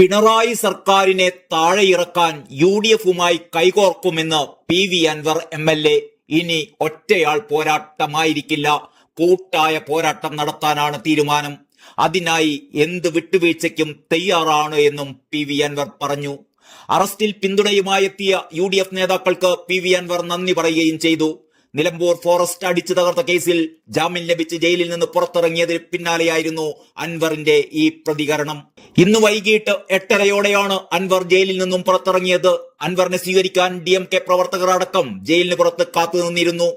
പിണറായി സർക്കാരിനെ താഴെ ഇറക്കാൻ യു ഡി എഫുമായി കൈകോർക്കുമെന്ന് P V Anvar M L A. ഇനി ഒറ്റയാൾ പോരാട്ടമായിരിക്കില്ല. കൂട്ടായ പോരാട്ടം നടത്താനാണ് തീരുമാനം. അതിനായി എന്ത് വിട്ടുവീഴ്ചയ്ക്കും തയ്യാറാണ് എന്നും പി വി അൻവർ പറഞ്ഞു. അറസ്റ്റിൽ പിന്തുണയുമായി എത്തിയ യു ഡി എഫ് നേതാക്കൾക്ക് പി വി അൻവർ നന്ദി പറയുകയും ചെയ്തു. നിലമ്പൂർ ഫോറസ്റ്റ് അടിച്ചു തകർത്ത കേസിൽ ജാമ്യം ലഭിച്ച് ജയിലിൽ നിന്ന് പുറത്തിറങ്ങിയതിന് പിന്നാലെയായിരുന്നു അൻവറിന്റെ ഈ പ്രതികരണം. ഇന്ന് വൈകിട്ട് എട്ടരയോടെയാണ് അൻവർ ജയിലിൽ നിന്നും പുറത്തിറങ്ങിയത്. അൻവറിനെ സ്വീകരിക്കാൻ ഡി എം കെ പ്രവർത്തകർ അടക്കം ജയിലിന് പുറത്ത് കാത്തുനിന്നിരുന്നു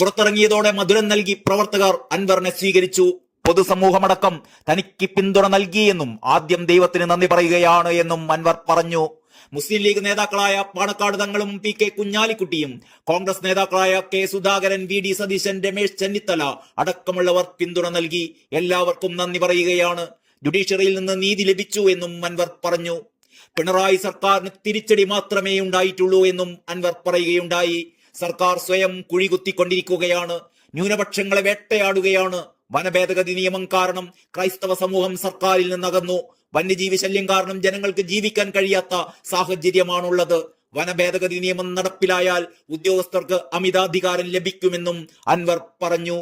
പുറത്തിറങ്ങിയതോടെ മധുരം നൽകി പ്രവർത്തകർ അൻവറിനെ സ്വീകരിച്ചു. പൊതുസമൂഹമടക്കം തനിക്ക് പിന്തുണ നൽകിയെന്നും ആദ്യം ദൈവത്തിന് നന്ദി പറയുകയാണ് എന്നും അൻവർ പറഞ്ഞു. മുസ്ലിം ലീഗ് നേതാക്കളായ പാണക്കാട് തങ്ങളും പി കെ കുഞ്ഞാലിക്കുട്ടിയും കോൺഗ്രസ് നേതാക്കളായ K Sudhakaran V D Satheesan Ramesh Chennithala അടക്കമുള്ളവർ പിന്തുണ നൽകി എല്ലാവർക്കും നന്ദി പറയുകയാണ്. ജുഡീഷ്യറിയിൽ നിന്ന് നീതി ലഭിച്ചു എന്നും അൻവർ പറഞ്ഞു. പിണറായി സർക്കാരിന് തിരിച്ചടി മാത്രമേ ഉണ്ടായിട്ടുള്ളൂ എന്നും അൻവർ പറയുകയുണ്ടായി. സർക്കാർ സ്വയം കുഴികുത്തിക്കൊണ്ടിരിക്കുകയാണ്. ന്യൂനപക്ഷങ്ങളെ വേട്ടയാടുകയാണ്. വനഭേദഗതി നിയമം കാരണം ക്രൈസ്തവ സമൂഹം സർക്കാരിൽ നിന്നകന്നു. വന്യജീവി ശല്യം കാരണം ജനങ്ങൾക്ക് ജീവിക്കാൻ കഴിയാത്ത സാഹചര്യമാണുള്ളത്. വനഭേദഗതി നിയമം നടപ്പിലായാൽ ഉദ്യോഗസ്ഥർക്ക് അമിതാധികാരം ലഭിക്കുമെന്നും അൻവർ പറഞ്ഞു.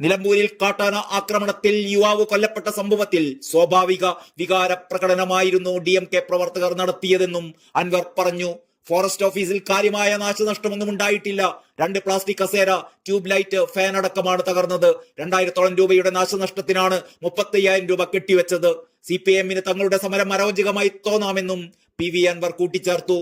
നിലമ്പൂരിൽ കാട്ടാന ആക്രമണത്തിൽ യുവാവ് കൊല്ലപ്പെട്ട സംഭവത്തിൽ സ്വാഭാവിക വികാര പ്രകടനമായിരുന്നു ഡി എം കെ പ്രവർത്തകർ നടത്തിയതെന്നും അൻവർ പറഞ്ഞു. ഫോറസ്റ്റ് ഓഫീസിൽ കാര്യമായ നാശനഷ്ടമൊന്നും ഉണ്ടായിട്ടില്ല. രണ്ട് പ്ലാസ്റ്റിക് കസേര ട്യൂബ് ലൈറ്റ് ഫാൻ അടക്കമാണ് തകർന്നത്. രണ്ടായിരത്തോളം രൂപയുടെ നാശനഷ്ടത്തിനാണ് മുപ്പത്തയ്യായിരം രൂപ കെട്ടിവെച്ചത്. സി പി എമ്മിന് തങ്ങളുടെ സമരം അരോചകമായി തോന്നാമെന്നും പി വി അൻവർ കൂട്ടിച്ചേർത്തു.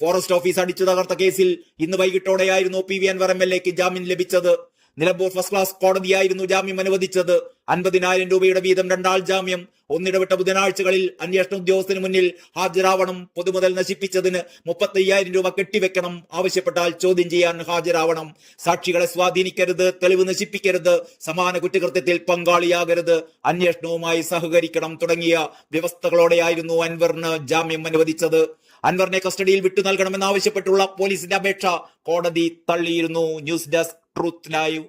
ഫോറസ്റ്റ് ഓഫീസ് അടിച്ചു തകർത്ത കേസിൽ ഇന്ന് വൈകിട്ടോടെയായിരുന്നു P V Anvar M L എക്ക് ജാമ്യം ലഭിച്ചത്. നിലമ്പൂർ ഫസ്റ്റ് ക്ലാസ് കോടതിയായിരുന്നു ജാമ്യം അനുവദിച്ചത്. അൻപതിനായിരം രൂപയുടെ വീതം രണ്ടാൾ ജാമ്യം. ഒന്നിടവിട്ട ബുധനാഴ്ചകളിൽ അന്വേഷണ ഉദ്യോഗസ്ഥന് മുന്നിൽ ഹാജരാവണം പൊതുമുതൽ നശിപ്പിച്ചതിന് മുപ്പത്തയ്യായിരം രൂപ കെട്ടിവെക്കണം ആവശ്യപ്പെട്ടാൽ ചോദ്യം ചെയ്യാൻ ഹാജരാവണം. സാക്ഷികളെ സ്വാധീനിക്കരുത് തെളിവ് നശിപ്പിക്കരുത് സമാന കുറ്റകൃത്യത്തിൽ പങ്കാളിയാകരുത് അന്വേഷണവുമായി സഹകരിക്കണം തുടങ്ങിയ വ്യവസ്ഥകളോടെയായിരുന്നു അൻവറിന് ജാമ്യം അനുവദിച്ചത്. അൻവറിനെ കസ്റ്റഡിയിൽ വിട്ടു നൽകണമെന്നാവശ്യപ്പെട്ടുള്ള പോലീസിന്റെ അപേക്ഷ കോടതി തള്ളിയിരുന്നു. News desk truth live.